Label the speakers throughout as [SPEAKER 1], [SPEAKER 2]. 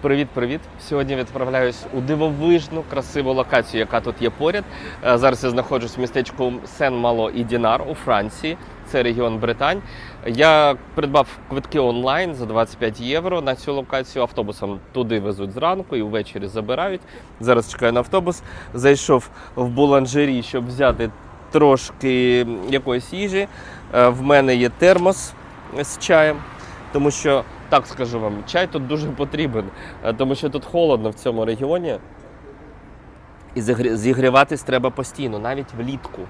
[SPEAKER 1] Привіт-привіт! Сьогодні відправляюсь у дивовижну красиву локацію, яка тут є поряд. Е, Зараз я знаходжусь в містечку Сен-Мало і Дінар у Франції. Це регіон Британь. Я придбав квитки онлайн за 25 євро на цю локацію. Автобусом туди везуть зранку і ввечері забирають. Зараз чекаю на автобус. Зайшов в буланжері, щоб взяти трошки якоїсь їжі. Е, В мене є термос з чаєм, тому що так скажу вам, чай тут дуже потрібен, е, тому що тут холодно в цьому регіоні. І зігріватись треба постійно, навіть влітку.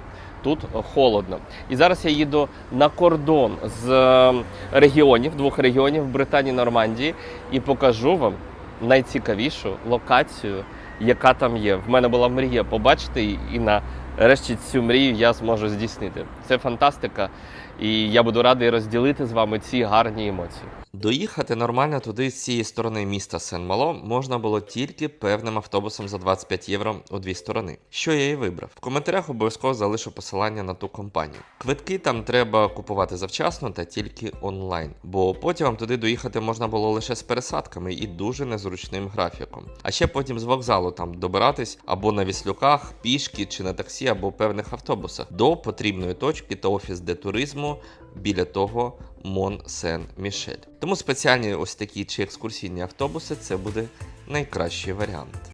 [SPEAKER 1] Тут холодно. І зараз я їду на кордон з е, регіонів, двох регіонів Британії Нормандії, і покажу вам найцікавішу локацію, яка там є. В мене була мрія побачити її, і нарешті цю мрію я зможу здійснити. Це фантастика, і я буду радий розділити з вами ці гарні емоції.
[SPEAKER 2] Доїхати нормально туди з цієї сторони міста Сен-Мало можна було тільки певним автобусом за 25 євро у дві сторони. Що я і вибрав. В коментарях обов'язково залишу посилання на ту компанію. Квитки там треба купувати завчасно та тільки онлайн, бо потягом туди доїхати можна було лише з пересадками і дуже незручним графіком. А ще потім з вокзалу там добиратись або на віслюках, пішки чи на таксі, або певних автобусах до потрібної точки та офіс де туризму біля того Мон Сен Мішель. Тому спеціальні ось такі чи екскурсійні автобуси це буде найкращий варіант.